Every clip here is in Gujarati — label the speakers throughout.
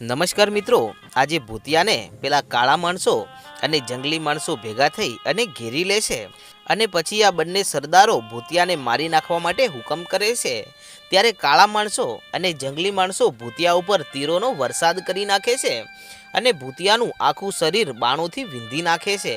Speaker 1: નમસ્કાર મિત્રો, આજે ભૂતિયાને પેલા કાળા માણસો અને જંગલી માણસો ભેગા થઈ અને ઘેરી લે છે અને પછી આ બંને સરદારો ભૂતિયાને મારી નાખવા માટે હુકમ કરે છે. ત્યારે કાળા માણસો અને જંગલી માણસો ભૂતિયા ઉપર તીરોનો વરસાદ કરી નાખે છે અને ભૂતિયાનું આખું શરીર બાણોથી વિંધી નાખે છે.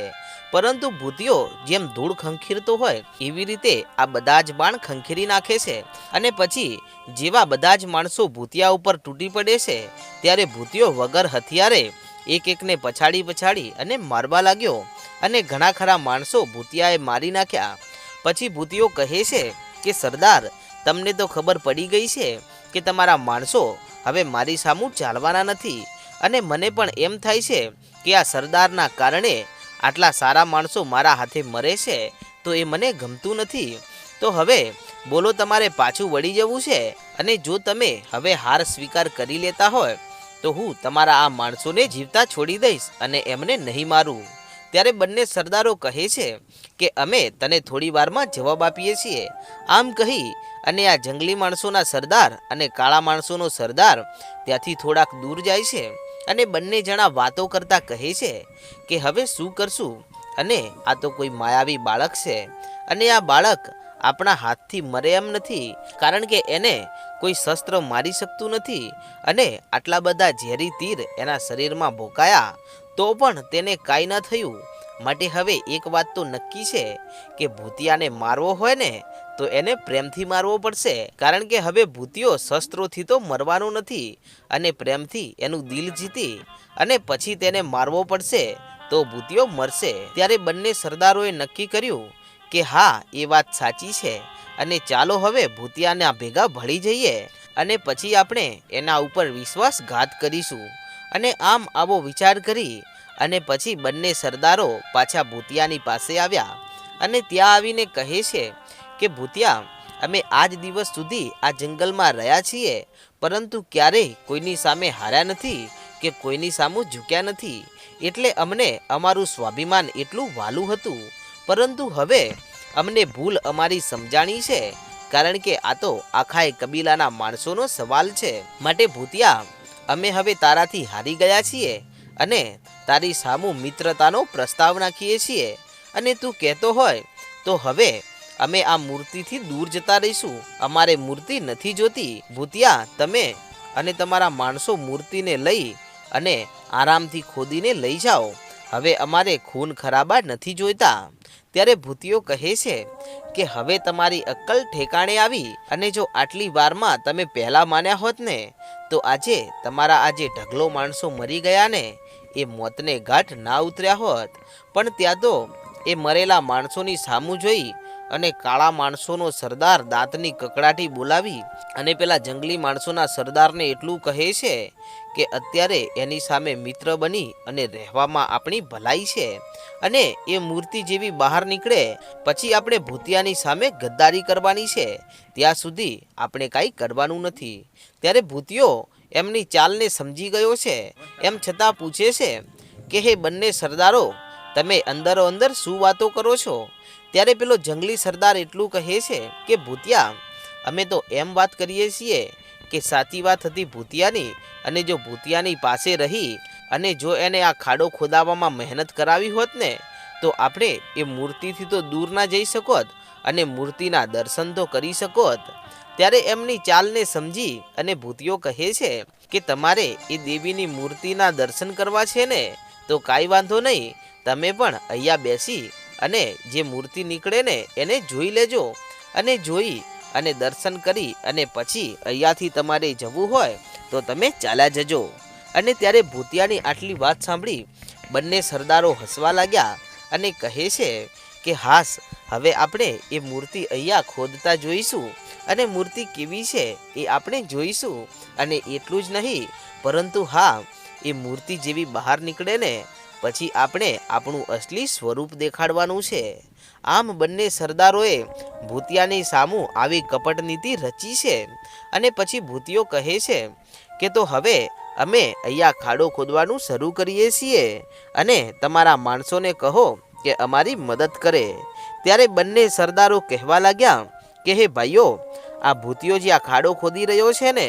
Speaker 1: પરંતુ ભૂતિયો જેમ ધૂળ ખંખીરતો હોય, એવી રીતે આ બધા જ બાણ ખંખીરી નાખે છે. અને પછી, જેવા બધા જ માણસો ભૂતિયા ઉપર તૂટી પડે છે, ત્યારે ભૂતિયો વગર હથિયારે એક એકને પછાડી પછાડી અને મારવા લાગ્યો. અને ઘણા ખરા માણસો ભૂતિયાએ મારી નાખ્યા. પછી ભૂતિયો કહે છે કે, સરદાર, તમને તો ખબર પડી ગઈ છે કે તમારા માણસો હવે મારી સામું ચાલવાના નથી. અને મને પણ એમ થાય છે કે આ સરદારના કારણે આટલા સારા માણસો મારા હાથે મરે છે, તો એ મને ગમતું નથી. તો હવે બોલો તમારે પાછું વળી જવું છે, અને જો તમે હવે હાર સ્વીકાર કરી લેતા હોય, તો હું તમારા આ માણસોને જીવતા છોડી દઈશ અને એમને નહીં મારું. ત્યારે બંને સરદારો કહે છે કે, અમે તને થોડી વારમાં જવાબ આપીએ છીએ. આમ કહી, અને આ જંગલી માણસોના સરદાર અને કાળા માણસોનો સરદાર ત્યાંથી થોડાક દૂર જાય છે. અને બંને જણા વાતો કરતા કહે છે કે હવે શું કરશું? અને આ તો કોઈ માયાવી બાળક છે. અને આ બાળક આપણા હાથથી મરે એમ નથી, કારણ કે એને કોઈ શસ્ત્ર મારી શકતું નથી. અને આટલા બધા ઝેરી તીર એના શરીરમાં ભોકાયા, તો પણ તેને કાંઈ ન થયું. માટે હવે એક વાત તો નક્કી છે કે ભૂતિયાને મારવો હોય ને તો એને પ્રેમથી મારવો પડશે, કારણ કે હવે ભૂતિયો શસ્ત્રોથી તો મરવાનું નથી અને પ્રેમથી એનું દિલ જીતી અને પછી તેને મારવો પડશે, તો ભૂતિયો મરશે. ત્યારે બંને સરદારોએ નક્કી કર્યું કે હા, એ વાત સાચી છે અને ચાલો હવે ભૂતિયાના ભેગા ભળી જઈએ અને પછી આપણે એના ઉપર વિશ્વાસઘાત કરીશું. અને આમ આવો વિચાર કરી અને પછી બંને સરદારો પાછા ભૂતિયાની પાસે આવ્યા અને ત્યાં આવીને કહે છે કે ભૂતિયા, અમે આજ દિવસ સુધી આ જંગલમાં રહ્યા છીએ, પરંતુ ક્યારેય કોઈની સામે હાર્યા નથી કે કોઈની સામું ઝૂક્યા નથી. એટલે અમને અમારું સ્વાભિમાન એટલું વાલું હતું. પરંતુ હવે અમને ભૂલ અમારી સમજાણી છે, કારણ કે આ તો આખા કબીલાના માણસોનો સવાલ છે. માટે ભૂતિયા, અમે હવે તારાથી હારી ગયા છીએ અને તારી સામું મિત્રતાનો પ્રસ્તાવ નાખીએ છીએ. અને તું કહેતો હોય, તો હવે અમે આ મૂર્તિથી દૂર જતા રહીશું. અમારે મૂર્તિ નથી જોતી. ભૂતિયા, તમે અને તમારા માણસો મૂર્તિને લઈ અને આરામથી ખોદીને લઈ જાઓ. હવે અમારે ખૂન ખરાબા નથી જોઈતા. ત્યારે ભૂતિયો કહે છે કે, હવે તમારી અક્કલ ઠેકાણે આવી અને જો આટલી વારમાં તમે પહેલાં માન્યા હોત ને, તો આજે તમારા આજે ઢગલો માણસો મરી ગયા ને એ મોતને ઘાટ ના ઉતર્યા હોત. પણ ત્યાં તો એ મરેલા માણસોની સામું જોઈ અને કાળા માણસોનો સરદાર દાંતની કકડાટી બોલાવી અને પેલા જંગલી માણસોના સરદારને એટલું કહે છે કે અત્યારે એની સામે મિત્ર બની અને રહેવામાં આપણી ભલાઈ છે અને એ મૂર્તિ જેવી બહાર નીકળે, પછી આપણે ભૂતિયાની સામે ગદ્દારી કરવાની છે. ત્યાં સુધી આપણે કાંઈ કરવાનું નથી. ત્યારે ભૂતિયો એમની ચાલને સમજી ગયો છે. એમ છતાં પૂછે છે કે, હે બંને સરદારો, તમે અંદરો અંદર શું વાતો કરો છો? ત્યારે પેલો જંગલી સરદાર એટલું કહે છે કે, ભૂતિયા, અમે તો એમ વાત કરીએ છીએ કે સાચી વાત હતી ભૂતિયાની અને જો ભૂતિયાની પાસે રહી અને જો એને આ ખાડો ખોદાવવામાં મહેનત કરાવી હોત ને, તો આપણે એ મૂર્તિથી તો દૂર ના જઈ શકોત અને મૂર્તિના દર્શન તો કરી શકોત. ત્યારે એમની ચાલને સમજી અને ભૂતિયો કહે છે કે, તમારે એ દેવીની મૂર્તિના દર્શન કરવા છે ને, તો કાંઈ વાંધો નહીં, તમે પણ અહીંયા બેસી અને જે મૂર્તિ નીકળે ને, એને જોઈ લેજો અને જોઈ અને દર્શન કરી અને પછી અહીંયાથી તમારે જવું હોય તો તમે ચાલ્યા જજો. અને ત્યારે ભૂતિયાની આટલી વાત સાંભળી બંને સરદારો હસવા લાગ્યા અને કહે છે કે, હાસ, હવે આપણે એ મૂર્તિ અહીંયા ખોદતા જોઈશું અને મૂર્તિ કેવી છે એ આપણે જોઈશું. અને એટલું જ નહીં, પરંતુ હા, એ મૂર્તિ જેવી બહાર નીકળે ને પછી આપણે આપણું અસલી સ્વરૂપ દેખાડવાનું છે. આમ બંને સરદારોએ ભૂતિયાની સામું આવી કપટ નીતિ રચી છે અને પછી ભૂતિયો કહે છે કે તો હવે અમે અહીંયા ખાડો ખોદવાનું શરૂ કરીએ છીએ અને તમારા માણસોને કહો કે અમારી મદદ કરે. ત્યારે બંને સરદારો કહેવા લાગ્યા કે હે ભાઈઓ, આ ભૂતિયો જે આ ખાડો ખોદી રહ્યો છે ને,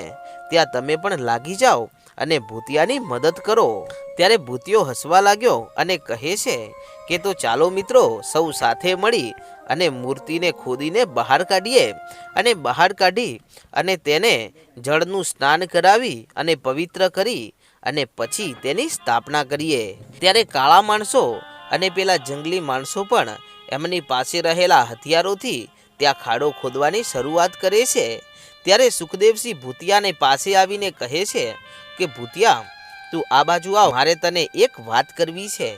Speaker 1: ત્યાં તમે પણ લાગી જાઓ. અને ભૂતિયાની મદદ કરો. ત્યારે ભૂતિયો હસવા લાગ્યો અને કહે છે કે, તો ચાલો મિત્રો, સૌ સાથે મળી અને મૂર્તિને ખોદીને બહાર કાઢીએ. અને બહાર કાઢી અને તેને જળનું સ્નાન કરાવી અને પવિત્ર કરી અને પછી તેની સ્થાપના કરીએ. ત્યારે કાળા માણસો અને પેલા જંગલી માણસો પણ એમની પાસે રહેલા હથિયારોથી ત્યાં ખાડો ખોદવાની શરૂઆત કરે છે. ત્યારે સુખદેવસિંહ ભૂતિયાને પાસે આવીને કહે છે કે ભૂતિયા, તું આ બાજુ આવ. મારે તને એક વાત કરવી છે.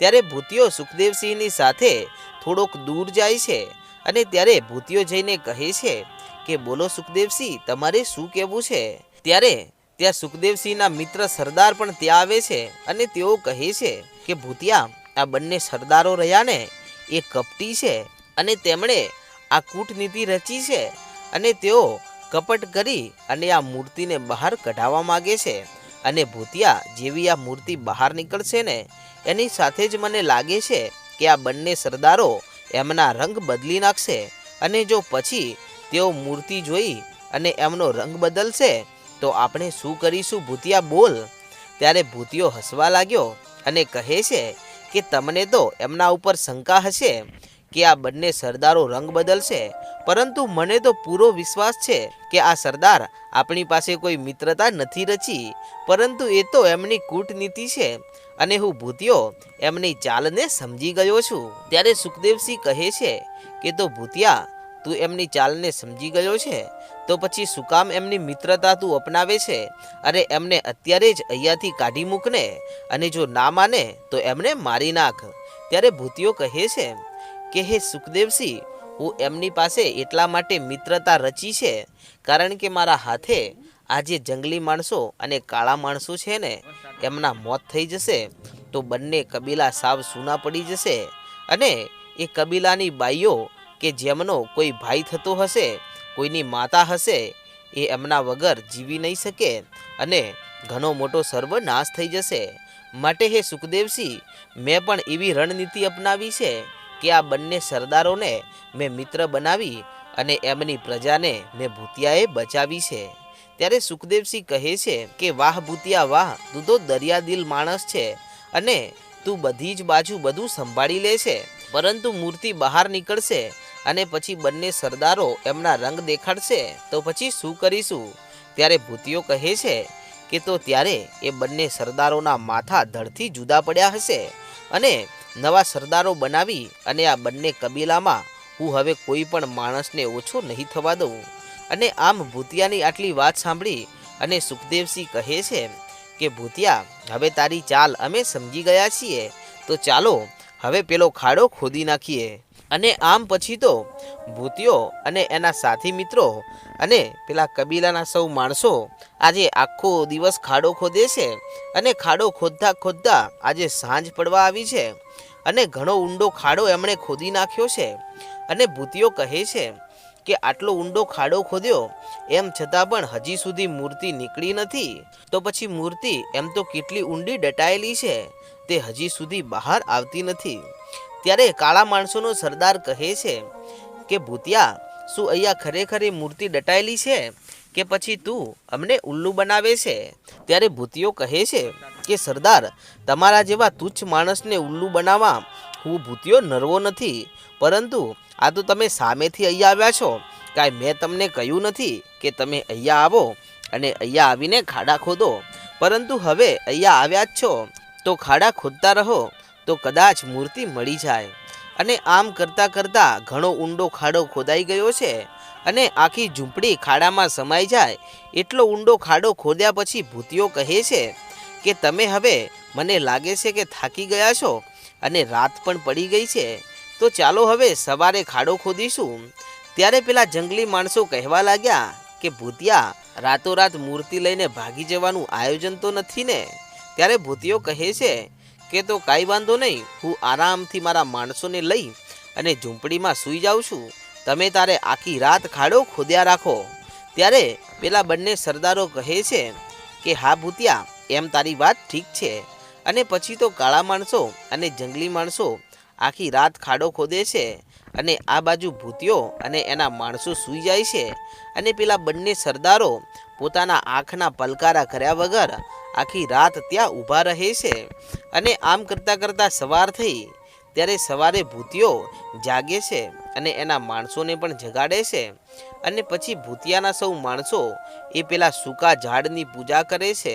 Speaker 1: ત્યારે ભૂતિયો સુખદેવસિંહની સાથે થોડોક દૂર જાય છે અને ત્યારે ભૂતિયો જઈને કહે છે કે, બોલો સુખદેવસિંહ, તમારે શું કહેવું છે? ત્યારે ત્યાં સુખદેવસિંહના મિત્ર સરદાર પણ ત્યાં આવે છે અને તેઓ કહે છે કે, ભૂતિયા, આ બંને સરદારો રહ્યા ને, એ કપટી છે અને તેમણે આ કૂટનીતિ રચી છે અને તેઓ કપટ કરી અને આ મૂર્તિને બહાર કઢાવવા માગે છે. અને ભૂતિયા જેવી આ મૂર્તિ બહાર નીકળશે ને, એની સાથે જ મને લાગે છે કે આ બંને સરદારો એમના રંગ બદલી નાખશે. અને જો પછી તેઓ મૂર્તિ જોઈ અને એમનો રંગ બદલશે, તો આપણે શું કરીશું ભૂતિયા બોલ? ત્યારે ભૂતિયો હસવા લાગ્યો અને કહે છે કે, તમને તો એમના ઉપર શંકા હશે. કે આ બંને સરદારો રંગ બદલશે? પરંતુ મને તો પૂરો વિશ્વાસ છે કે આ સરદાર આપણી પાસે કોઈ મિત્રતા નથી રચી, પરંતુ એ તો એમની કૂટનીતિ છે અને હું ભૂતિયો એમની ચાલને સમજી ગયો છું. ત્યારે સુખદેવસિંહ કહે છે કે, તો ભૂતિયા, તું એમની ચાલને સમજી ગયો છે? તો પછી શું કામ એમની મિત્રતા તું અપનાવે છે? અરે એમને અત્યારે જ અહીંયાથી કાઢી મૂકને, અને જો ના માને, તો એમને મારી નાખ. ત્યારે ભૂતિયો કહે છે કે હે સુખદેવસિંહ હું એમની પાસે એટલા માટે મિત્રતા રચી છે, કારણ કે મારા હાથે આજે જંગલી માણસો અને કાળા માણસો છે ને, એમના મોત થઈ જશે, તો બંને કબીલા સાવ સૂના પડી જશે. અને એ કબીલાની બાઈઓ કે જેમનો કોઈ ભાઈ થતો હશે, કોઈની માતા હશે, એ એમના વગર જીવી નહીં શકે અને ઘણો મોટો સર્વનાશ થઈ જશે. માટે હે સુખદેવસિંહ મેં પણ એવી રણનીતિ અપનાવી છે કે આ બંને સરદારોને મેં મિત્ર બનાવી અને એમની પ્રજાને મેં ભૂતિયાએ બચાવી છે. ત્યારે સુખદેવસિંહ કહે છે કે, વાહ ભૂતિયા, વાહ! તું તો દરિયાદિલ માણસ છે અને તું બધી જ બાજુ બધું સંભાળી લે છે. પરંતુ મૂર્તિ બહાર નીકળશે અને પછી બંને સરદારો એમના રંગ દેખાડશે, તો પછી શું કરીશું? ત્યારે ભૂતિયો કહે છે કે, તો ત્યારે એ બંને સરદારોના માથા ધડથી જુદા પડ્યા હશે અને નવા સરદારો બનાવી અને આ બંને કબીલામાં હું હવે કોઈ પણ માણસને ઓછો નહીં થવા દઉં. અને આમ ભૂતિયાની આટલી વાત સાંભળી અને સુખદેવસિંહ કહે છે કે, ભૂતિયા, હવે તારી ચાલ અમે સમજી ગયા છીએ. તો ચાલો, હવે પેલો ખાડો ખોદી નાખીએ. અને આમ પછી તો ભૂતિયો અને એના સાથી મિત્રો અને પેલા કબીલાના સૌ માણસો આજે આખો દિવસ ખાડો ખોદે છે અને ખાડો ખોદતા ખોદતા આજે સાંજ પડવા આવી છે અને ઘણો ઊંડો ખાડો એમણે ખોદી નાખ્યો છે. અને ભૂતિયો કહે છે કે આટલો ઊંડો ખાડો ખોદ્યો એમ છતાં પણ હજી સુધી મૂર્તિ નીકળી નથી. તો પછી મૂર્તિ એમ તો કેટલી ઊંડી દટાયેલી છે તે હજી સુધી બહાર આવતી નથી. ત્યારે કાળા માણસોનો સરદાર કહે છે કે, ભૂતિયા, શું અહીંયા ખરેખર મૂર્તિ દટાયેલી છે કે પછી તું અમને ઉલ્લુ બનાવે છે? ત્યારે ભૂતિયો કહે છે કે, સરદાર, તમારા જેવા તુચ્છ માણસને ઉલ્લુ બનાવવા હું ભૂતિયો નરવો નથી, પરંતુ આ તો તમે સામેથી અહીંયા આવ્યા છો. કાંઈ મેં તમને કહ્યું નથી કે તમે અહીંયા આવો અને અહીંયા આવીને ખાડા ખોદો. પરંતુ હવે અહીંયા આવ્યા જ છો. તો ખાડા ખોદતા રહો. તો કદાચ મૂર્તિ મળી જાય. અને આમ કરતાં કરતાં ઘણો ઊંડો ખાડો ખોદાઈ ગયો છે અને આખી ઝૂંપડી ખાડામાં સમાઈ જાય એટલો ઊંડો ખાડો ખોદ્યા પછી ભૂતિઓ કહે છે કે તમે હવે મને લાગે છે કે થાકી ગયા છો અને રાત પણ પડી ગઈ છે. તો ચાલો હવે સવારે ખાડો ખોદીશું. ત્યારે પેલા જંગલી માણસો કહેવા લાગ્યા કે ભૂતિયા, રાતોરાત મૂર્તિ લઈને ભાગી જવાનું આયોજન તો નથી ને? ત્યારે ભૂતિઓ કહે છે કે તો કાંઈ વાંધો નહીં, હું આરામથી મારા માણસોને લઈ અને ઝૂંપડીમાં સૂઈ જાઉં છું. તમે તારે આખી રાત ખાડો ખોદ્યા રાખો. ત્યારે પેલા બંને સરદારો કહે છે કે, હા ભૂતિયા, એમ તારી વાત ઠીક છે. અને પછી તો કાળા માણસો અને જંગલી માણસો આખી રાત ખાડો ખોદે છે અને આ બાજુ ભૂતિયો અને એના માણસો સૂઈ જાય છે. અને પેલા બંને સરદારો પોતાના આંખના પલકારા કર્યા વગર આખી રાત ત્યાં ઊભા રહે છે અને આમ કરતાં કરતાં સવાર થઈ. ત્યારે સવારે ભૂતિયો જાગે છે અને એના માણસોને પણ જગાડે છે અને પછી ભૂતિયાના સૌ માણસો એ પેલા સૂકા ઝાડની પૂજા કરે છે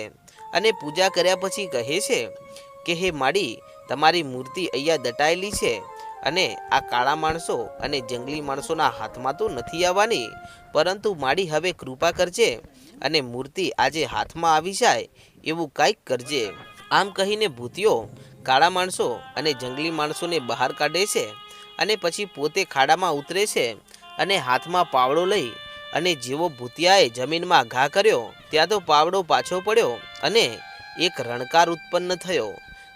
Speaker 1: અને પૂજા કર્યા પછી કહે છે કે, હે માડી, તમારી મૂર્તિ અહીંયા દટાયેલી છે અને આ કાળા માણસો અને જંગલી માણસોના હાથમાં તો નથી આવવાની, પરંતુ માડી હવે કૃપા કરજે અને મૂર્તિ આજે હાથમાં આવી જાય એવું કાંઈક કરજે. આમ કહીને ભૂતિયો કાળા માણસો અને જંગલી માણસોને બહાર કાઢે છે અને પછી પોતે ખાડામાં ઉતરે છે અને હાથમાં પાવડો લઈ અને જેવો ભૂતિયાએ જમીનમાં ઘા કર્યો, ત્યાં તો પાવડો પાછો પડ્યો અને એક રણકાર ઉત્પન્ન થયો.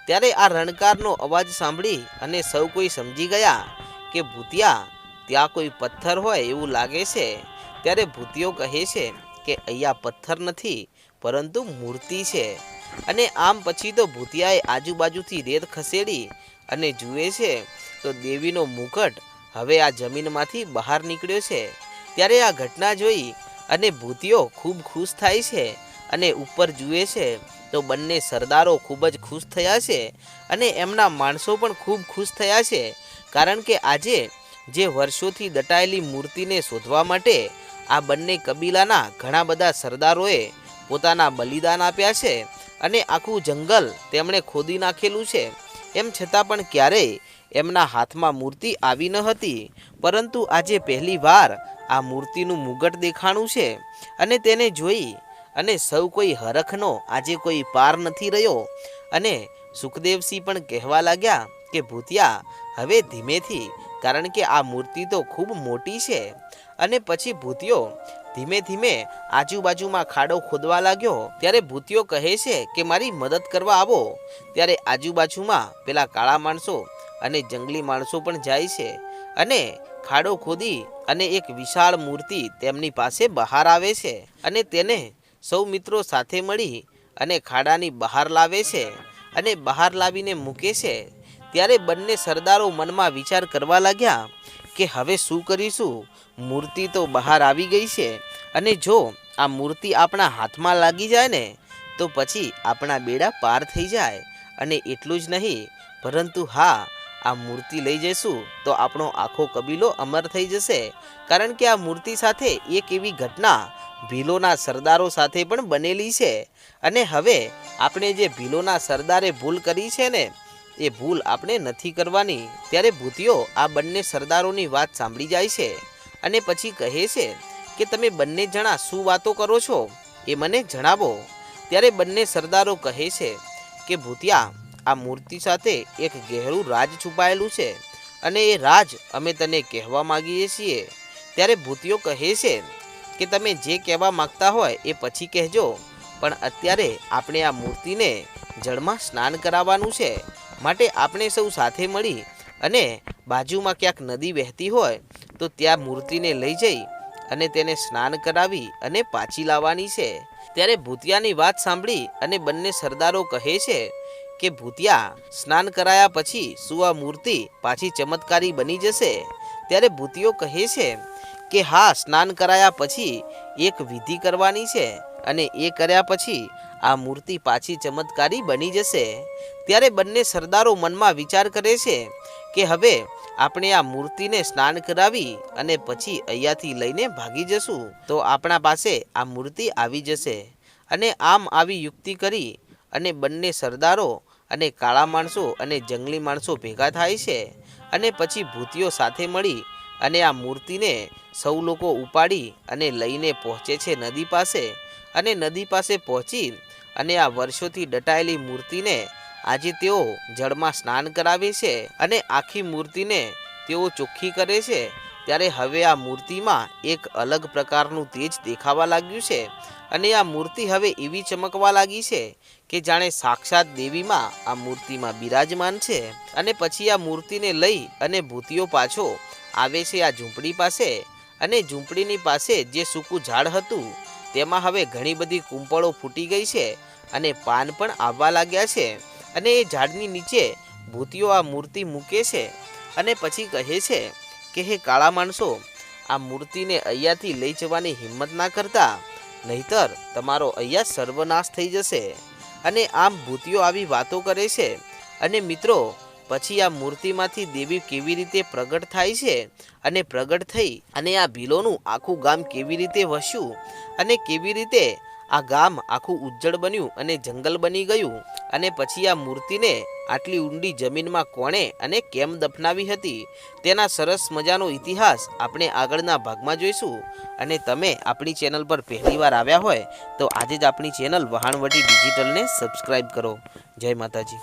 Speaker 1: ત્યારે આ રણકારનો અવાજ સાંભળી અને સૌ કોઈ સમજી ગયા કે ભૂતિયા, ત્યાં કોઈ પથ્થર હોય એવું લાગે છે. ત્યારે ભૂતિયો કહે છે કે, અહીંયા પથ્થર નથી પરંતુ મૂર્તિ છે. અને આમ પછી તો ભૂતિયાએ આજુબાજુથી રેત ખસેડી અને જુએ છે, તો દેવીનો મુકટ હવે આ જમીનમાંથી બહાર નીકળ્યો છે. ત્યારે આ ઘટના જોઈ અને ભૂતિયો ખૂબ ખુશ થાય છે અને ઉપર જુએ છે, તો બંને સરદારો ખૂબ જ ખુશ થયા છે અને એમના માણસો પણ ખૂબ ખુશ થયા છે. કારણ કે આજે જે વર્ષોથી દટાયેલી મૂર્તિને શોધવા માટે આ બંને કબીલાના ઘણા બધા સરદારોએ પોતાના બલિદાન આપ્યા છે અને આખું જંગલ તેમણે ખોદી નાખેલું છે. એમ છતાં પણ ક્યારેય એમના હાથમાં મૂર્તિ આવી ન હતી. પરંતુ આજે પહેલી વાર આ મૂર્તિનું મુગટ દેખાણું છે અને તેને જોઈ અને સૌ કોઈ હરખનો આજે કોઈ પાર નથી રહ્યો. અને સુખદેવસિંહ પણ કહેવા લાગ્યા કે, ભૂતિયા, હવે ધીમેથી, કારણ કે આ મૂર્તિ તો ખૂબ મોટી છે. અને પછી ભૂતિયો ધીમે ધીમે આજુબાજુમાં ખાડો ખોદવા લાગ્યો. ત્યારે ભૂતિયો કહે છે કે, મારી મદદ કરવા આવો. ત્યારે આજુબાજુમાં પેલા કાળા માણસો અને જંગલી માણસો પણ જાય છે અને ખાડો ખોદી અને એક વિશાળ મૂર્તિ તેમની પાસે બહાર આવે છે અને તેને સૌ મિત્રો સાથે મળી અને ખાડાની બહાર લાવે છે અને બહાર લાવીને મૂકે છે. ત્યારે બંને સરદારો મનમાં વિચાર કરવા લાગ્યા કે હવે શું કરીશું? મૂર્તિ તો બહાર આવી ગઈ છે. અને જો આ મૂર્તિ આપણા હાથમાં લાગી જાય ને, તો પછી આપણા બેડા પાર થઈ જાય. અને એટલું જ નહીં, પરંતુ હા, આ મૂર્તિ લઈ જઈશું તો આપણો આખો કબીલો અમર થઈ જશે. કારણ કે આ મૂર્તિ સાથે એક એવી ઘટના ભીલોના સરદારો સાથે પણ બનેલી છે. અને હવે આપણે જે ભીલોના સરદારે ભૂલ કરી છે ને એ ભૂલ આપણે નથી કરવાની. ત્યારે ભૂતિયો આ બંને સરદારોની વાત સાંભળી જાય છે અને પછી કહે છે કે તમે બંને જણા શું વાતો કરો છો? એ મને જણાવો. ત્યારે બંને સરદારો કહે છે કે, ભૂતિયા, આ મૂર્તિ સાથે એક ગહેરું રાજ છુપાયેલું છે અને એ રાજ અમે તને કહેવા માગીએ છીએ. ત્યારે ભૂતિયો કહે છે કે, તમે જે કહેવા માંગતા હોય એ પછી કહેજો, પણ અત્યારે આપણે આ મૂર્તિને જળમાં સ્નાન કરાવવાનું છે માટે આપણે સૌ સાથે મળી અને બાજુમાં ક્યાંક નદી વહેતી હોય તો ત્યાં મૂર્તિને લઈ જઈ અને તેને સ્નાન કરાવી અને પાછી લાવવાની છે. ત્યારે ભૂતિયાની વાત સાંભળી અને બંને સરદારો કહે છે કે, ભૂતિયા, સ્નાન કરાયા પછી શું આ મૂર્તિ પાછી ચમત્કારી બની જશે. ત્યારે ભૂતિયો કહે છે કે, હા, સ્નાન કરાયા પછી એક વિધિ કરવાની છે. અને એ કર્યા પછી આ મૂર્તિ પાછી ચમત્કારી બની જશે. ત્યારે બંને સરદારો મનમાં વિચાર કરે છે કે હવે આપણે આ મૂર્તિને સ્નાન કરાવી અને પછી અહીંયાથી લઈને ભાગી જશું. તો આપણા પાસે આ મૂર્તિ આવી જશે અને આમ આવી યુક્તિ કરી અને બંને સરદારો અને કાળા માણસો અને જંગલી માણસો ભેગા થાય છે અને પછી ભૂતિઓ સાથે મળી અને આ મૂર્તિને સૌ લોકો ઉપાડી અને લઈને પહોંચે છે નદી પાસે. અને નદી પાસે પહોંચી અને આ વર્ષોથી દટાયેલી મૂર્તિને આજે તેઓ જળમાં સ્નાન કરાવે છે અને આખી મૂર્તિને તેઓ ચોખ્ખી કરે છે. ત્યારે હવે આ મૂર્તિમાં એક અલગ પ્રકારનું તેજ દેખાવા લાગ્યું છે અને આ મૂર્તિ હવે એવી ચમકવા લાગી છે કે જાણે સાક્ષાત દેવીમાં આ મૂર્તિમાં બિરાજમાન છે. અને પછી આ મૂર્તિને લઈ અને ભૂતિઓ પાછો આવે છે આ ઝૂંપડી પાસે અને ઝૂંપડીની પાસે જે સૂકું ઝાડ હતું તેમાં હવે ઘણી બધી કૂંપળો ફૂટી ગઈ છે અને પાન પણ આવવા લાગ્યા છે અને એ ઝાડની નીચે ભૂતિઓ આ મૂર્તિ મૂકે છે અને પછી કહે છે કે, હે કાળા માણસો, આ મૂર્તિને અહીંયાથી લઈ જવાની હિંમત ના કરતા, નહીતર તમારો અહીંયા સર્વનાશ થઈ જશે. અને આમ ભૂતિઓ આવી વાતો કરે છે. અને મિત્રો પછી આ મૂર્તિમાંથી દેવી કેવી રીતે પ્રગટ થાય છે અને પ્રગટ થઈ અને આ ભીલોનું આખું ગામ કેવી રીતે વસ્યું અને કેવી રીતે આ ગામ આખું ઉજ્જળ બન્યું અને જંગલ બની ગયું અને પછી આ મૂર્તિને આટલી ઊંડી જમીનમાં કોણે અને કેમ દફનાવી હતી તેના સરસ મજાનો ઇતિહાસ આપણે આગળના ભાગમાં જોઈશું. અને તમે આપણી ચેનલ પર પહેલીવાર આવ્યા હોય તો આજે જ આપણી ચેનલ વહાણવટી ડિજિટલને સબસ્ક્રાઈબ કરો. જય માતાજી.